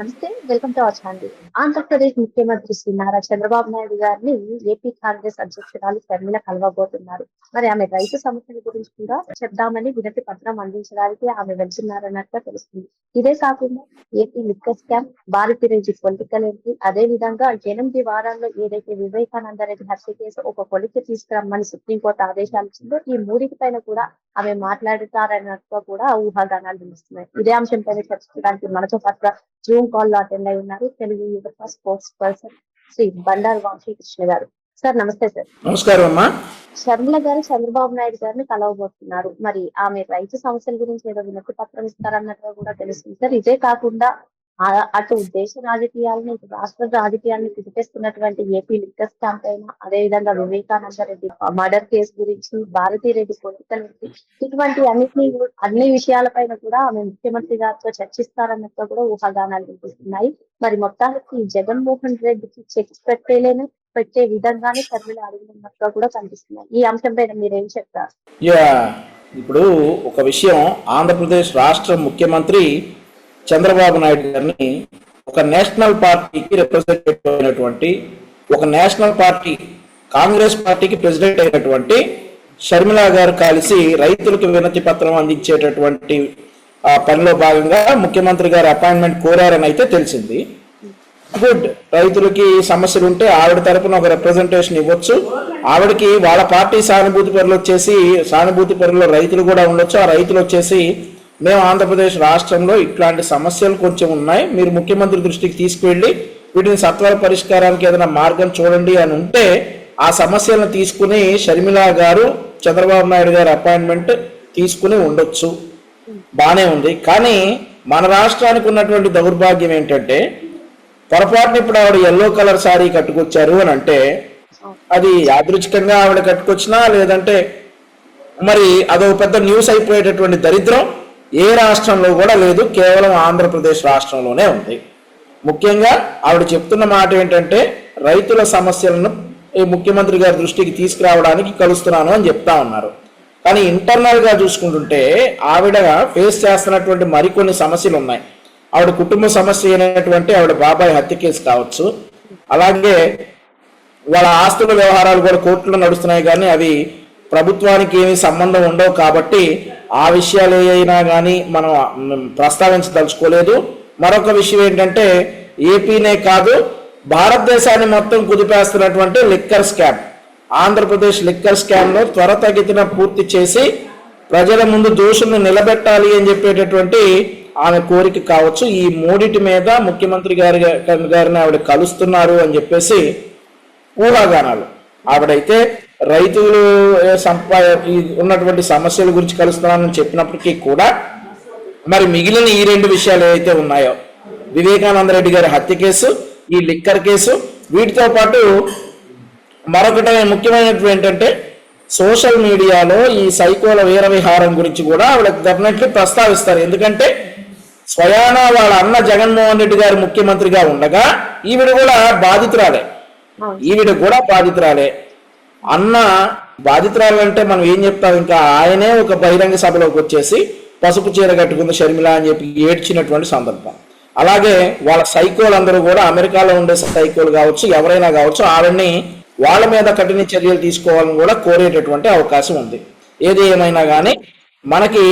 నమస్తే welcome to our channel. Andhra Pradesh ముఖ్యమంత్రి శ్రీ నారా చంద్రబాబు నాయుడు గారిని ఏపీ కాంగ్రెస్ అధ్యక్షురాలు షర్మిల కలవబోతున్నారు. మరి ఆమె రైతు సమస్యల గురించి కూడా చెప్దామని వినతి పత్రం అందించడానికి ఆమె వెళ్తున్నారన్నట్టుగా తెలుస్తుంది. ఇదే కాకుండా AP liquor scam Bharathi Reddy political entry అదే విధంగా ఎనిమిది వారాల్లో ఏదైతే వివేకానంద రెడ్డి హత్య కేసు ఒక కొలికి తీసుకురమ్మని సుప్రీంకోర్టు ఆదేశాలు ఇచ్చిందో ఈ మూడింటి పైన కూడా ఆమె మాట్లాడతారన్నట్టుగా కూడా ఊహాగానాలు వినిస్తున్నాయి ఇదే అంశం పైన చర్చించడానికి మనతో పాటు జూమ్ కాల్ అటెండ్ అయి ఉన్నారు. తెలుగు యువత స్పోర్ట్స్ పర్సన్ శ్రీ బండారు వంశీకృష్ణ గారు. సార్ నమస్తే సార్. నమస్కారం అమ్మా. షర్మిల గారు చంద్రబాబు నాయుడు గారిని కలవబోతున్నారు. మరి ఆమె రైతు సమస్యల గురించి ఏదో వినతి పత్రం ఇస్తారన్నట్టుగా కూడా తెలుస్తుంది సార్. ఇదే కాకుండా అటు దేశ రాజకీయాలను ఇటు రాష్ట్ర రాజకీయాలను కుదిపేస్తున్నటువంటి ఏపీ లిక్కర్ స్టాంప్ అయినా అదే విధంగా వివేకానంద రెడ్డి మర్డర్ కేసు గురించి భారతీ రెడ్డి పొలిటికల్ ఇటువంటి అన్నిటినీ అన్ని విషయాలపైన కూడా ఆమె ముఖ్యమంత్రి గారితో చర్చిస్తారన్నట్టుగా కూడా ఊహాగానాలు వినిపిస్తున్నాయి. మరి మొత్తానికి జగన్మోహన్ రెడ్డికి చెక్స్ పెట్టేలేని పెట్టే విధంగానే చర్యలు అడుగుతున్నట్టుగా కూడా కనిపిస్తున్నాయి. ఈ అంశం పైన మీరేం చెప్తారు? ఇప్పుడు ఒక విషయం. ఆంధ్రప్రదేశ్ రాష్ట్ర ముఖ్యమంత్రి చంద్రబాబు నాయుడు గారిని ఒక నేషనల్ పార్టీకి రిప్రజెంటేటివ్ అయినటువంటి ఒక నేషనల్ పార్టీ కాంగ్రెస్ పార్టీకి ప్రెసిడెంట్ అయినటువంటి షర్మిలా గారు కలిసి రైతులకు వినతి పత్రం అందించేటటువంటి ఆ పనిలో భాగంగా ముఖ్యమంత్రి గారు అపాయింట్మెంట్ కోరారని అయితే తెలిసింది. గుడ్. రైతులకి సమస్యలు ఉంటే ఆవిడ తరపున ఒక రిప్రజెంటేషన్ ఇవ్వచ్చు. ఆవిడకి వాళ్ళ పార్టీ సానుభూతి పరులు వచ్చేసి సానుభూతి పరులు రైతులు కూడా ఉండొచ్చు. ఆ రైతులు వచ్చేసి మేము ఆంధ్రప్రదేశ్ రాష్ట్రంలో ఇట్లాంటి సమస్యలు కొంచెం ఉన్నాయి. మీరు ముఖ్యమంత్రి దృష్టికి తీసుకువెళ్ళి వీటిని సత్వర పరిష్కారానికి ఏదైనా మార్గం చూడండి అని ఉంటే ఆ సమస్యలను తీసుకుని షర్మిల గారు చంద్రబాబు నాయుడు గారి అపాయింట్మెంట్ తీసుకుని ఉండొచ్చు. బాగానే ఉంది. కానీ మన రాష్ట్రానికి ఉన్నటువంటి దౌర్భాగ్యం ఏంటంటే పొరపాటున ఇప్పుడు ఆవిడ ఎల్లో కలర్ శారీ కట్టుకొచ్చారు అని అంటే అది యాదృచ్ఛికంగా ఆవిడ కట్టుకొచ్చినా లేదంటే మరి అదో పెద్ద న్యూస్ అయిపోయేటటువంటి దరిద్రం. ఏ రాష్ట్రంలో కూడా లేదు కేవలం ఆంధ్రప్రదేశ్ రాష్ట్రంలోనే ఉంది. ముఖ్యంగా ఆవిడ చెప్తున్న మాట ఏంటంటే రైతుల సమస్యలను ఈ ముఖ్యమంత్రి గారి దృష్టికి తీసుకురావడానికి కలుస్తున్నాను అని చెప్తా ఉన్నారు. కానీ ఇంటర్నల్గా చూసుకుంటుంటే ఆవిడ ఫేస్ చేస్తున్నటువంటి మరికొన్ని సమస్యలు ఉన్నాయి ఆవిడ కుటుంబ సమస్య అయినటువంటి ఆవిడ బాబాయ్ హత్య కేసు కావచ్చు అలాగే వాళ్ళ ఆస్తుల వ్యవహారాలు కూడా కోర్టులో నడుస్తున్నాయి కానీ అవి ప్రభుత్వానికి ఏమీ సంబంధం ఉండవు కాబట్టి ఆ విషయాలు ఏవైనా కానీ మనం ప్రస్తావించదలుచుకోలేదు. మరొక విషయం ఏంటంటే ఏపీనే కాదు భారతదేశాన్ని మొత్తం కుదిపేస్తున్నటువంటి లిక్కర్ స్కామ్. ఆంధ్రప్రదేశ్ లిక్కర్ స్కామ్లో త్వరతగితిన పూర్తి చేసి ప్రజల ముందు దోషులను నిలబెట్టాలి అని చెప్పేటటువంటి ఆమె కోరిక కావచ్చు. ఈ మూడిటి మీద ముఖ్యమంత్రి గారి గారిని ఆవిడ కలుస్తున్నారు అని చెప్పేసి ఊహాగానాలు. ఆవిడైతే రైతులు ఉన్నటువంటి సమస్యల గురించి కలుస్తున్నానని చెప్పినప్పటికీ కూడా మరి మిగిలిన ఈ రెండు విషయాలు ఏవైతే ఉన్నాయో వివేకానంద రెడ్డి గారి హత్య కేసు ఈ లిక్కర్ కేసు వీటితో పాటు మరొకటి ముఖ్యమైనటువంటి ఏంటంటే సోషల్ మీడియాలో ఈ సైకోల వీర విహారం గురించి కూడా ఆవిడ డెఫినెట్లీ ప్రస్తావిస్తారు. ఎందుకంటే స్వయాన వాళ్ళ అన్న జగన్మోహన్ రెడ్డి గారు ముఖ్యమంత్రిగా ఉండగా ఈవిడ కూడా బాధితురాలే. ఈవిడ కూడా బాధితురాలే. అన్న బాధితురాలంటే మనం ఏం చెప్తాం? ఇంకా ఆయనే ఒక బహిరంగ సభలోకి వచ్చేసి పసుపు చీర కట్టుకున్న షర్మిల అని చెప్పి ఏడ్చినటువంటి సందర్భం. అలాగే వాళ్ళ సైకోలు అందరూ కూడా అమెరికాలో ఉండే సైకోలు కావచ్చు ఎవరైనా కావచ్చు ఆవిడని వాళ్ళ మీద కఠిన చర్యలు తీసుకోవాలని కూడా కోరేటటువంటి అవకాశం ఉంది. ఏది ఏమైనా కానీ మనకి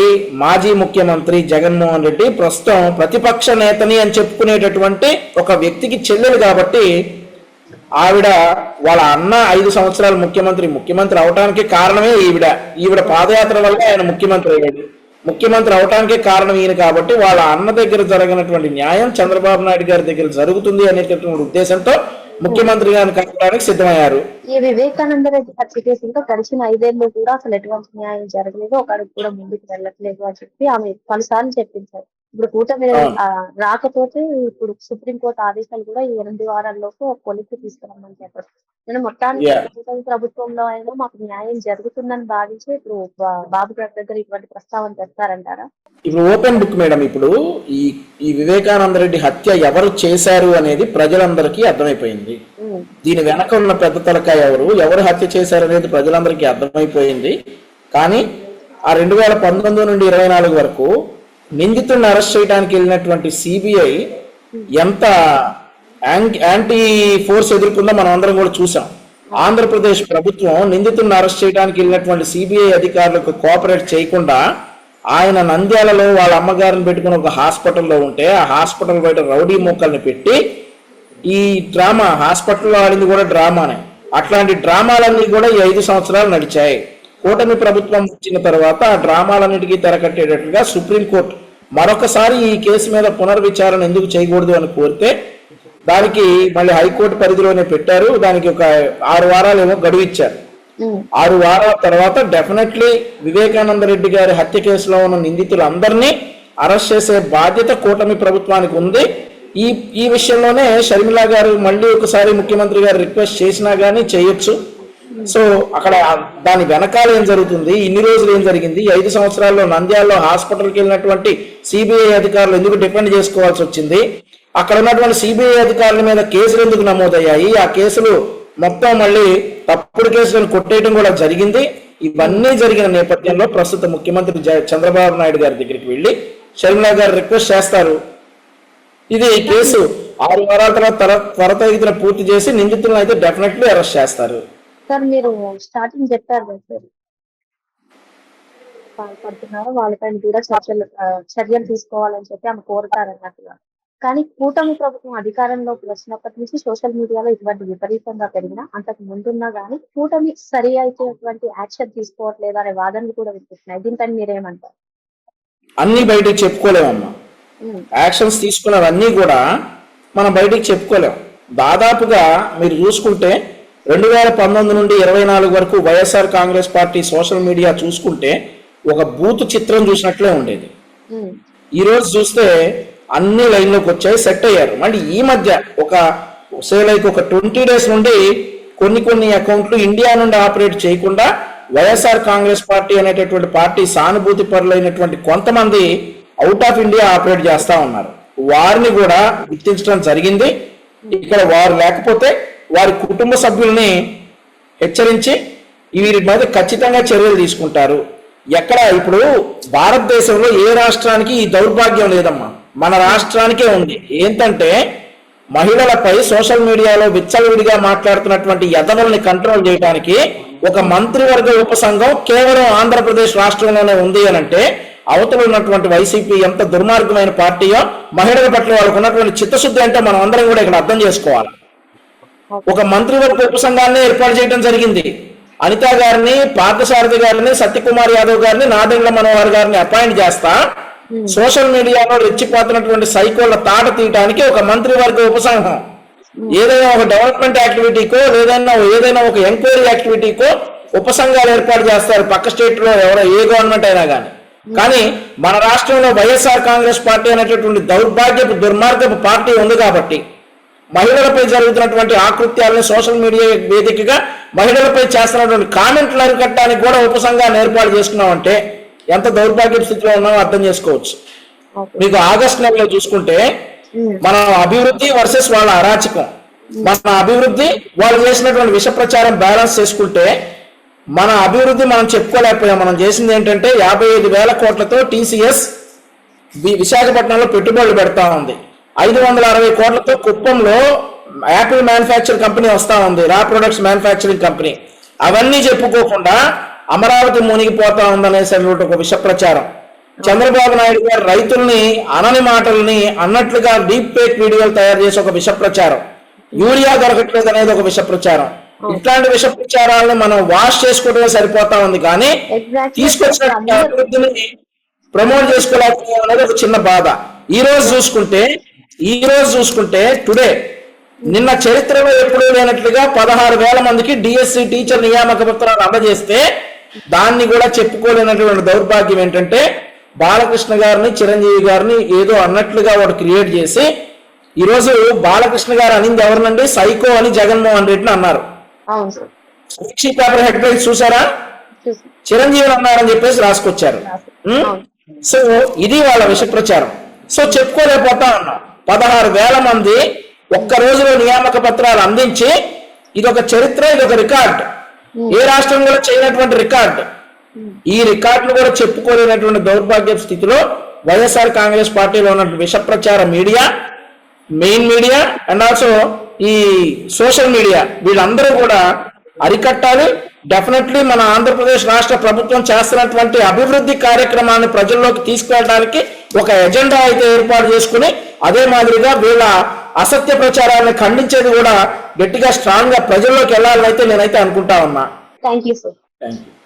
మాజీ ముఖ్యమంత్రి జగన్మోహన్ రెడ్డి ప్రస్తుతం ప్రతిపక్ష నేతని అని చెప్పుకునేటటువంటి ఒక వ్యక్తికి చెల్లెలు కాబట్టి ఆవిడ వాళ్ళ అన్న ఐదు సంవత్సరాలు ముఖ్యమంత్రి ముఖ్యమంత్రి అవటానికి కారణమే ఈవిడ. ఈవిడ పాదయాత్ర వల్ల ఆయన ముఖ్యమంత్రి అయ్యాడు. ముఖ్యమంత్రి అవటానికే కారణం ఈయన కాబట్టి వాళ్ళ అన్న దగ్గర జరిగినటువంటి న్యాయం చంద్రబాబు నాయుడు గారి దగ్గర జరుగుతుంది అనేటటువంటి ఉద్దేశంతో ముఖ్యమంత్రి గారిని కలపడానికి సిద్ధమయ్యారు. ఈ వివేకానంద రెడ్డి హత్య కేసు ఇంకా గడిచిన ఐదేళ్ళు కూడా అసలు ఎటువంటి న్యాయం జరగలేదు. ఒక అడుగు కూడా ముందుకు వెళ్ళట్లేదు అని చెప్పి ఆమె పలుసార్లు చెప్పించారు. ఇప్పుడు కూటమి రాకపోతే ఇప్పుడు సుప్రీంకోర్టు ఆదేశాలు కూడా ఈ ఎనిమిది వారాల్లోపు కొలిక్కి తీసుకురమ్మని చెప్పారు. నేను మొత్తానికి. కూటమి ప్రభుత్వంలో అయినా మాకు న్యాయం జరుగుతుందని భావించి ఇప్పుడు బాబు గారి దగ్గర ఇటువంటి ప్రస్తావన తెస్తారంటారా? ఇప్పుడు ఓపెన్ బుక్ మేడం ఇప్పుడు ఈ ఈ వివేకానంద రెడ్డి హత్య ఎవరు చేశారు అనేది ప్రజలందరికీ అర్థమైపోయింది. దీని వెనక ఉన్న పెద్ద తలకాయ ఎవరు? ఎవరు హత్య చేశారు అనేది ప్రజలందరికీ అర్థమైపోయింది. కానీ ఆ రెండు వేల పంతొమ్మిది నుండి ఇరవై నాలుగు వరకు నిందితుడిని అరెస్ట్ చేయడానికి వెళ్ళినటువంటి సిబిఐ ఎంత యాంటీ- యాంటీ ఫోర్స్ ఎదుర్కొందో మనం అందరం కూడా చూసాం. ఆంధ్రప్రదేశ్ ప్రభుత్వం నిందితుడిని అరెస్ట్ చేయడానికి వెళ్ళినటువంటి సిబిఐ అధికారులకు కోఆపరేట్ చేయకుండా ఆయన నంద్యాలలో వాళ్ళ అమ్మగారిని పెట్టుకుని ఒక హాస్పిటల్లో ఉంటే ఆ హాస్పిటల్ బయట రౌడీ మొక్కల్ని పెట్టి ఈ డ్రామా హాస్పిటల్లో ఆడింది కూడా డ్రామానే. అట్లాంటి డ్రామాలన్నీ కూడా ఈ ఐదు సంవత్సరాలు నడిచాయి. కూటమి ప్రభుత్వం వచ్చిన తర్వాత ఆ డ్రామాలన్నిటికీ తెరకట్టేటట్లుగా సుప్రీంకోర్టు మరొకసారి ఈ కేసు మీద పునర్విచారణ ఎందుకు చేయకూడదు అని కోరితే దానికి మళ్ళీ హైకోర్టు పరిధిలోనే పెట్టారు. దానికి ఒక ఆరు వారాలు ఏమో గడువు ఇచ్చారు. ఆరు వారాల తర్వాత డెఫినెట్లీ వివేకానంద రెడ్డి గారి హత్య కేసులో ఉన్న నిందితులందరినీ అరెస్ట్ చేసే బాధ్యత కూటమి ప్రభుత్వానికి ఉంది. ఈ ఈ విషయంలోనే షర్మిల గారు మళ్ళీ ఒకసారి ముఖ్యమంత్రి గారు రిక్వెస్ట్ చేసినా గానీ చేయొచ్చు. సో అక్కడ దాని వెనకాల ఏం జరుగుతుంది? ఇన్ని రోజులు ఏం జరిగింది? ఐదు సంవత్సరాల్లో నంద్యాలలో హాస్పిటల్కి వెళ్ళినటువంటి సిబిఐ అధికారులు ఎందుకు డిపెండ్ చేసుకోవాల్సి వచ్చింది? అక్కడ ఉన్నటువంటి సిబిఐ అధికారుల మీద కేసులు ఎందుకు నమోదయ్యాయి? ఆ కేసులు మొత్తం మళ్ళీ తప్పుడు కేసులను కొట్టేయడం కూడా జరిగింది. ఇవన్నీ జరిగిన నేపథ్యంలో ప్రస్తుత ముఖ్యమంత్రి జ- చంద్రబాబు నాయుడు గారి దగ్గరికి వెళ్ళి షర్మిలా గారు రిక్వెస్ట్ చేస్తారు. ఇది కేసు ఆరు వారాల తర్వాత త్వర- త్వరితగతిన పూర్తి చేసి నిందితులను అయితే డెఫినెట్లీ అరెస్ట్ చేస్తారు. సార్ మీరు స్టార్టింగ్ చెప్పారు కదా సార్. బాధపడుతున్నారు వాళ్ళపైన కూడా చర్చలు చర్యలు తీసుకోవాలని చెప్పి ఆమె కోరుతారు అన్నట్టుగా. కానీ కూటమి ప్రభుత్వం అధికారంలోకి వచ్చినప్పటి నుంచి సోషల్ మీడియాలో ఇటువంటి విపరీతంగా పెరిగిన అంతకు ముందున్నా కానీ కూటమి సరి అయినటువంటి యాక్షన్ తీసుకోవట్లేదు అనే వాదనలు కూడా వినిపిస్తున్నాయి. దీనిపైన మీరేమంటారు? అన్ని బయటికి చెప్పుకోలేమమ్మా యాక్షన్స్ తీసుకున్నవన్నీ కూడా మనం బయటికి చెప్పుకోలేం. దాదాపుగా మీరు చూసుకుంటే రెండు వేల పంతొమ్మిది నుండి ఇరవై నాలుగు వరకు YSR Congress party social media చూసుకుంటే ఒక బూత్ చిత్రం చూసినట్లే ఉండేది. ఈ రోజు చూస్తే అన్ని లైన్లోకి వచ్చాయి సెట్ అయ్యారు. మళ్ళీ ఈ మధ్య ఒక సే లైక్ ఒక ట్వంటీ డేస్ నుండి కొన్ని కొన్ని అకౌంట్లు ఇండియా నుండి ఆపరేట్ చేయకుండా Y S R Congress party అనేటటువంటి పార్టీ సానుభూతి పరులైనటువంటి కొంతమంది అవుట్ ఆఫ్ ఇండియా ఆపరేట్ చేస్తా ఉన్నారు. వారిని కూడా గుర్తించడం జరిగింది. ఇక్కడ వారు లేకపోతే వారి కుటుంబ సభ్యుల్ని హెచ్చరించి వీరి మీద ఖచ్చితంగా చర్యలు తీసుకుంటారు. ఎక్కడ ఇప్పుడు భారతదేశంలో ఏ రాష్ట్రానికి ఈ దౌర్భాగ్యం లేదమ్మా. మన రాష్ట్రానికే ఉంది. ఏంటంటే మహిళలపై సోషల్ మీడియాలో విచ్చలవిడిగా మాట్లాడుతున్నటువంటి యదనుల్ని కంట్రోల్ చేయడానికి ఒక మంత్రివర్గ ఉపసంఘం కేవలం ఆంధ్రప్రదేశ్ రాష్ట్రంలోనే ఉంది అని అంటే అవతల ఉన్నటువంటి వైసీపీ ఎంత దుర్మార్గమైన పార్టీయో మహిళల పట్ల వాళ్ళకు ఉన్నటువంటి చిత్తశుద్ధి అంటే మనం అందరం కూడా ఇక్కడ అర్థం చేసుకోవాలి. ఒక మంత్రివర్గ ఉపసంఘాన్ని ఏర్పాటు చేయడం జరిగింది. అనిత గారిని పార్థసారథి గారిని సత్యకుమార్ యాదవ్ గారిని నాదెండ్ల మనోహర్ గారిని అపాయింట్ చేస్తా. సోషల్ మీడియాలో రెచ్చిపోతున్నటువంటి సైకోల తాట తీయడానికి ఒక మంత్రివర్గ ఉపసంఘం ఏదైనా ఒక డెవలప్మెంట్ యాక్టివిటీకో లేదైనా ఏదైనా ఒక ఎంక్వైరీ యాక్టివిటీకో ఉపసంఘాలు ఏర్పాటు చేస్తారు. పక్క స్టేట్లో ఎవరో ఏ గవర్నమెంట్ అయినా కానీ కానీ మన రాష్ట్రంలో వైఎస్ఆర్ కాంగ్రెస్ పార్టీ అనేటటువంటి దౌర్భాగ్యపు దుర్మార్గపు పార్టీ ఉంది కాబట్టి మహిళలపై జరుగుతున్నటువంటి ఆకృత్యాలను సోషల్ మీడియా వేదికగా మహిళలపై చేస్తున్నటువంటి కామెంట్లు అరికట్టడానికి కూడా ఉపసంఘాన్ని ఏర్పాటు చేసుకున్నామంటే ఎంత దౌర్భాగ్య స్థితిలో ఉన్నామో అర్థం చేసుకోవచ్చు. మీకు ఆగస్ట్ నెలలో చూసుకుంటే మన అభివృద్ధి వర్సెస్ వాళ్ళ అరాచకం. మన అభివృద్ధి వాళ్ళు చేసినటువంటి విష ప్రచారం బ్యాలెన్స్ చేసుకుంటే మన అభివృద్ధి మనం చెప్పుకోలేకపోయాం. మనం చేసింది ఏంటంటే యాభై ఐదు వేల కోట్లతో టీసీఎస్ విశాఖపట్నంలో పెట్టుబడులు పెడతా ఉంది. ఐదు వందల అరవై కోట్లతో కుప్పంలో యాపిల్ మ్యానుఫ్యాక్చర్ కంపెనీ వస్తా ఉంది. రా ప్రొడక్ట్స్ మ్యానుఫ్యాక్చరింగ్ కంపెనీ. అవన్నీ చెప్పుకోకుండా అమరావతి మునిగిపోతా ఉందనేసరికి ఒక విష ప్రచారం. చంద్రబాబు నాయుడు గారు రైతుల్ని అనని మాటల్ని అన్నట్లుగా డీప్ ఫేక్ వీడియోలు తయారు చేసి ఒక విష ప్రచారం. యూరియా దొరకట్లేదు అనేది ఒక విష ప్రచారం. ఇట్లాంటి విష ప్రచారాలను మనం వాష్ చేసుకోవడమే సరిపోతా ఉంది కానీ. తీసుకొచ్చిన అభివృద్ధిని ప్రమోట్ చేసుకోలేకపోవడం అనేది ఒక చిన్న బాధ. ఈ రోజు చూసుకుంటే ఈ రోజు చూసుకుంటే టుడే నిన్న చరిత్రలో ఎప్పుడూ లేనట్లుగా పదహారు వేల మందికి డిఎస్సి టీచర్ నియామక పత్రాలు అందజేస్తే దాన్ని కూడా చెప్పుకోలేనటువంటి దౌర్భాగ్యం ఏంటంటే బాలకృష్ణ గారిని చిరంజీవి గారిని ఏదో అన్నట్లుగా వాడు క్రియేట్ చేసి ఈరోజు బాలకృష్ణ గారు అనింది ఎవరినండి? సైకో అని జగన్మోహన్ రెడ్డిని అన్నారు. సాక్షి పేపర్ హెడ్ లైన్స్ చూసారా? చూసి. చిరంజీవి అన్నారని చెప్పేసి రాసుకొచ్చారు. సో ఇది వాళ్ళ విష ప్రచారం సో చెప్పుకోలేకపోతా ఉన్నాం పదహారు వేల మంది ఒక్క రోజులో నియామక పత్రాలు అందించి ఇది ఒక చరిత్ర ఇది ఒక రికార్డ్ ఏ రాష్ట్రం కూడా చేయనటువంటి రికార్డ్. ఈ రికార్డును కూడా చెప్పుకోలేనటువంటి దౌర్భాగ్య స్థితిలో వైఎస్ఆర్ కాంగ్రెస్ పార్టీలో ఉన్నటువంటి విష ప్రచార media main media and also ఈ సోషల్ మీడియా వీళ్ళందరూ కూడా అరికట్టాలి డెఫినెట్లీ మన ఆంధ్రప్రదేశ్ రాష్ట్ర ప్రభుత్వం చేస్తున్నటువంటి అభివృద్ధి కార్యక్రమాన్ని ప్రజల్లోకి తీసుకెళ్ళడానికి ఒక ఎజెండా అయితే ఏర్పాటు చేసుకుని అదే మాదిరిగా వీళ్ళ అసత్య ప్రచారాన్ని ఖండించేది కూడా గట్టిగా స్ట్రాంగ్గా ప్రజల్లోకి వెళ్ళాలని అయితే నేనైతే అనుకుంటా ఉన్నా. Thank you sir thank you